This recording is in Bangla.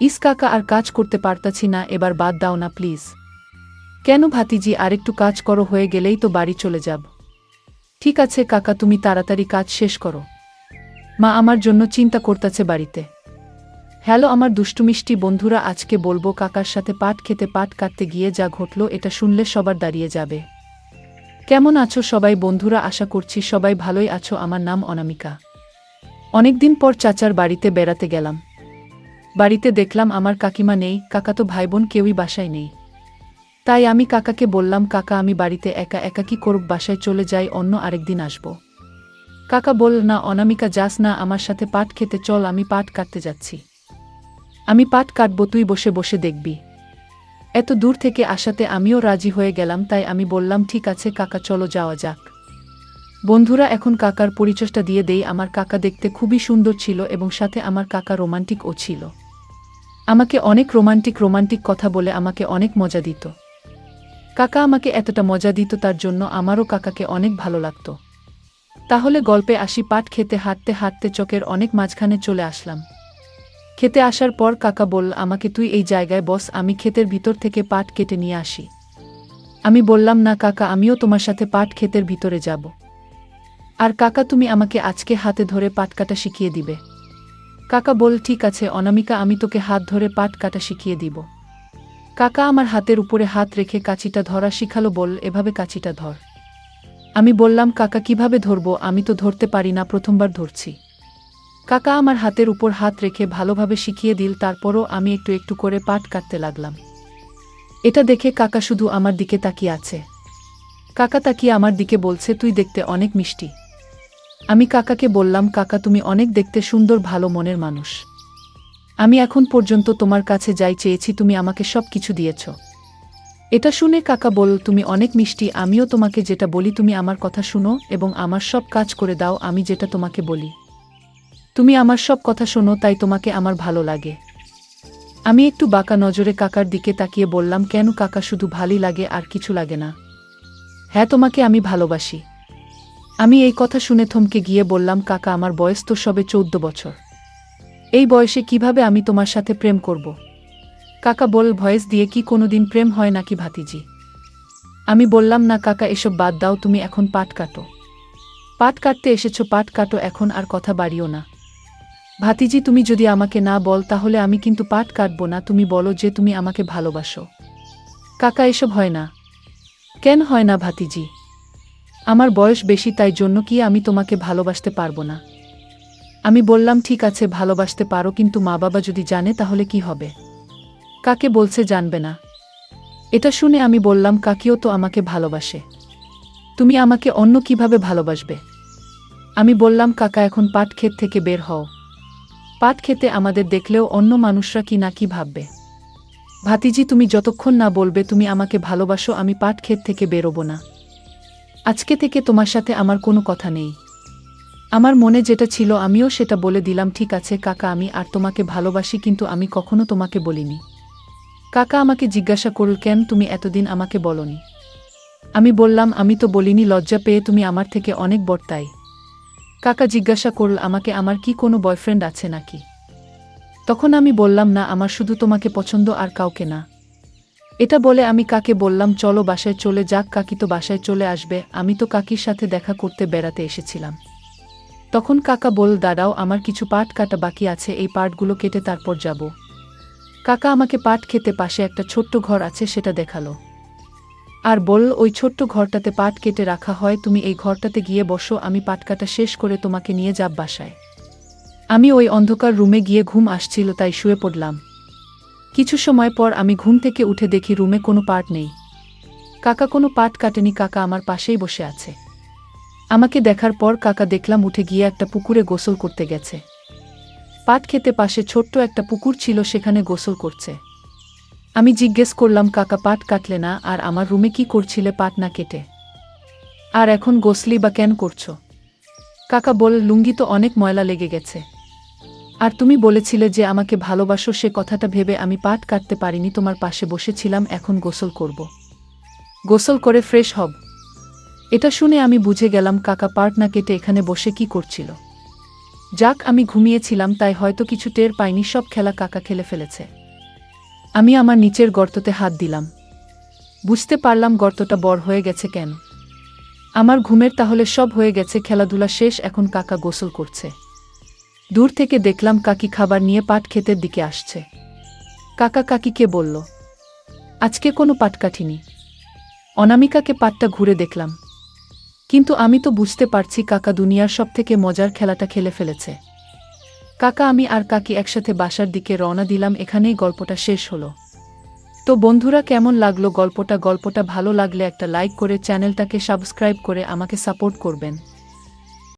ইস কাকা আর কাজ করতে পারতাছি না, এবার বাদ দাও না, প্লিজ। কেন ভাতিজি, আরেকটু কাজ করো, হয়ে গেলেই তো বাড়ি চলে যাব। ঠিক আছে কাকা, তুমি তাড়াতাড়ি কাজ শেষ করো। মা আমার জন্য চিন্তা করতেছে বাড়িতে। হ্যালো আমার দুষ্টুমিষ্টি বন্ধুরা, আজকে বলব কাকার সাথে পাট খেতে পাট কাটতে গিয়ে যা ঘটল, এটা শুনলে সবার দাঁড়িয়ে যাবে। কেমন আছো সবাই বন্ধুরা, আশা করছি সবাই ভালোই আছো, আমার নাম অনামিকা। অনেকদিন পর চাচার বাড়িতে বেড়াতে গেলাম। বাড়িতে দেখলাম আমার কাকিমা নেই, কাকা তো ভাই বোন কেউই বাসায় নেই। তাই আমি কাকাকে বললাম, কাকা, আমি বাড়িতে একা একা কি করব? বাসায় চলে যাই, অন্য আরেকদিন আসব। কাকা বল না, অনামিকা, যাস না, আমার সাথে পাট খেতে চল, আমি পাট কাটতে যাচ্ছি। আমি পাট কাটবো, তুই বসে বসে দেখবি। এত দূর থেকে আসাতে আমিও রাজি হয়ে গেলাম, তাই আমি বললাম, ঠিক আছে, কাকা, চলো যাওয়া যাক। বন্ধুরা, এখন কাকার পরিচয়টা দিয়ে দেই। আমার কাকা দেখতে খুবই সুন্দর ছিল এবং সাথে আমার কাকা রোমান্টিকও ছিল। আমাকে অনেক রোমান্টিক রোমান্টিক কথা বলে আমাকে অনেক মজা দিত। কাকা আমাকে এতটা মজা দিত, তার জন্য আমারও কাকাকে অনেক ভালো লাগত। তাহলে গল্পে আসি, পাট খেতে হাঁটতে হাঁটতে চকের অনেক মাঝখানে চলে আসলাম। খেতে আসার পর কাকা বলল আমাকে তুই এই জায়গায় বস, আমি ক্ষেতের ভিতর থেকে পাট কেটে নিয়ে আসি। আমি বললাম, না কাকা, আমিও তোমার সাথে পাট ক্ষেতের ভিতরে যাব। আর কাকা, তুমি আমাকে আজকে হাতে ধরে পাট কাটা শিখিয়ে দিবে। কাকা বল, ঠিক আছে, অনামিকা, আমি তোকে হাত ধরে পাট কাটা শিখিয়ে দিব। কাকা আমার হাতের উপরে হাত রেখে কাঁচিটা ধরা শিখালো, বল, এভাবে কাঁচিটা ধর। আমি বললাম, কাকা, কীভাবে ধরবো? আমি তো ধরতে পারি না, প্রথমবার ধরছি। কাকা আমার হাতের উপর হাত রেখে ভালোভাবে শিখিয়ে দিল, তারপরও আমি একটু একটু করে পাট কাটতে লাগলাম। এটা দেখে কাকা শুধু আমার দিকে তাকিয়ে আছে। কাকা তাকিয়ে আমার দিকে বলছে, তুই দেখতে অনেক মিষ্টি। আমি কাকাকে বললাম, কাকা, তুমি অনেক দেখতে সুন্দর, ভালো মনের মানুষ। আমি এখন পর্যন্ত তোমার কাছে যাই চেয়েছি, তুমি আমাকে সব কিছু দিয়েছ। এটা শুনে কাকা বল তুমি অনেক মিষ্টি, আমিও তোমাকে যেটা বলি, তুমি আমার কথা শুনো এবং আমার সব কাজ করে দাও, আমি যেটা তোমাকে বলি। তুমি আমার সব কথা শোনো, তাই তোমাকে আমার ভালো লাগে আমি একটু বাঁকা নজরে কাকার দিকে তাকিয়ে বললাম, কেন কাকা, শুধু ভালোই লাগে আর কিছু লাগে না। হ্যাঁ তোমাকে আমি ভালোবাসি। আমি এই কথা শুনে থমকে গিয়ে বললাম, কাকা, আমার বয়স তো সবে চৌদ্দ বছর। এই বয়সে কীভাবে আমি তোমার সাথে প্রেম করব? কাকা বল, ভয়েস দিয়ে কি কোনোদিন প্রেম হয় নাকি ভাতিজি? আমি বললাম, না কাকা, এসব বাদ দাও, তুমি এখন পাট কাটো। পাট কাটতে এসেছ, পাট কাটো, এখন আর কথা বাড়িও না। ভাতিজি, তুমি যদি আমাকে না বল, তাহলে আমি কিন্তু পাট কাটবো না, তুমি বলো যে তুমি আমাকে ভালোবাসো। কাকা, এসব হয় না। কেন হয় না ভাতিজি? আমার বয়স বেশি, তাই জন্য কি আমি তোমাকে ভালোবাসতে পারব না? আমি বললাম, ঠিক আছে, ভালোবাসতে পারো, কিন্তু মা বাবা যদি জানে, তাহলে কি হবে? কাকে বলছে জানবে না। এটা শুনে আমি বললাম, কাকিও তো আমাকে ভালোবাসে। তুমি আমাকে অন্য কীভাবে ভালোবাসবে? আমি বললাম, কাকা, এখন পাট ক্ষেত থেকে বের হও। পাট খেতে আমাদের দেখলেও অন্য মানুষরা কি না কি ভাববে? ভাতিজি, তুমি যতক্ষণ না বলবে, তুমি আমাকে ভালোবাসো, আমি পাট ক্ষেত থেকে বেরোবো না। আজকে থেকে তোমার সাথে আমার কোনো কথা নেই। আমার মনে যেটা ছিল আমিও সেটা বলে দিলাম, ঠিক আছে, কাকা, আমি আর তোমাকে ভালোবাসি, কিন্তু আমি কখনো তোমাকে বলিনি। কাকা আমাকে জিজ্ঞাসা করল, কেন তুমি এতদিন আমাকে বলনি? আমি বললাম, আমি তো বলিনি, লজ্জা পেয়ে তুমি আমার থেকে অনেক বড় তাই। কাকা জিজ্ঞাসা করল, আমাকে আমার কি কোনো বয়ফ্রেন্ড আছে নাকি? তখন আমি বললাম, না, আমার শুধু তোমাকে পছন্দ আর কাউকে না। এটা বলে আমি কাকে বললাম, চলো বাসায় চলে যাক, কাকি তো বাসায় চলে আসবে, আমি তো কাকির সাথে দেখা করতে বেড়াতে এসেছিলাম। তখন কাকা বল দাঁড়াও, আমার কিছু পাট কাটা বাকি আছে, এই পাটগুলো কেটে তারপর যাব। কাকা আমাকে পাট খেতে পাশে একটা ছোট্ট ঘর আছে, সেটা দেখাল। আর বল ওই ছোট্ট ঘরটাতে পাট কেটে রাখা হয়, তুমি এই ঘরটাতে গিয়ে বসো, আমি পাট কাটা শেষ করে তোমাকে নিয়ে যাব বাসায়। আমি ওই অন্ধকার রুমে গিয়ে ঘুম আসছিল, তাই শুয়ে পড়লাম। কিছু সময় পর আমি ঘুম থেকে উঠে দেখি রুমে কোনো পাট নেই। কাকা কোনো পাট কাটেনি, কাকা আমার পাশেই বসে আছে। আমাকে দেখার পর কাকা দেখলাম উঠে গিয়ে একটা পুকুরে গোসল করতে গেছে। পাট খেতে পাশে ছোট্ট একটা পুকুর ছিল, সেখানে গোসল করছে। আমি জিজ্ঞেস করলাম, কাকা, পাট কাটলে না? আর আমার রুমে কি করছিলে পাট না কেটে? আর এখন গোসলি বা কেন করছ? কাকা বল লুঙ্গি তো অনেক ময়লা লেগে গেছে। আর তুমি বলেছিলে যে আমাকে ভালোবাসো, সে কথাটা ভেবে আমি পাট কাটতে পারিনি, তোমার পাশে বসেছিলাম, এখন গোসল করব। গোসল করে ফ্রেশ হব। এটা শুনে আমি বুঝে গেলাম, কাকা পাট না কেটে এখানে বসে কি করছিল। যাক, আমি ঘুমিয়েছিলাম, তাই হয়তো কিছু টের পাইনি, সব খেলা কাকা খেলে ফেলেছে। আমি আমার নিচের গর্ততে হাত দিলাম। বুঝতে পারলাম গর্তটা বড় হয়ে গেছে কেন। আমার ঘুমের তাহলে সব হয়ে গেছে, খেলাধুলা শেষ, এখন কাকা গোসল করছে। দূর থেকে দেখলাম কাকি খাবার নিয়ে পাট ক্ষেতের দিকে আসছে। কাকা কাকিকে বলল, আজকে কোনো পাট কাঠিনি অনামিকাকে পাটটা ঘুরে দেখলাম। কিন্তু আমি তো বুঝতে পারছি কাকা দুনিয়ার সব থেকে মজার খেলাটা খেলে ফেলেছে। কাকা, আমি আর কাকি একসাথে বাসার দিকে রওনা দিলাম, এখানেই গল্পটা শেষ হলো। তো বন্ধুরা, কেমন লাগল গল্পটা? গল্পটা ভালো লাগলে একটা লাইক করে চ্যানেলটাকে সাবস্ক্রাইব করে আমাকে সাপোর্ট করবেন।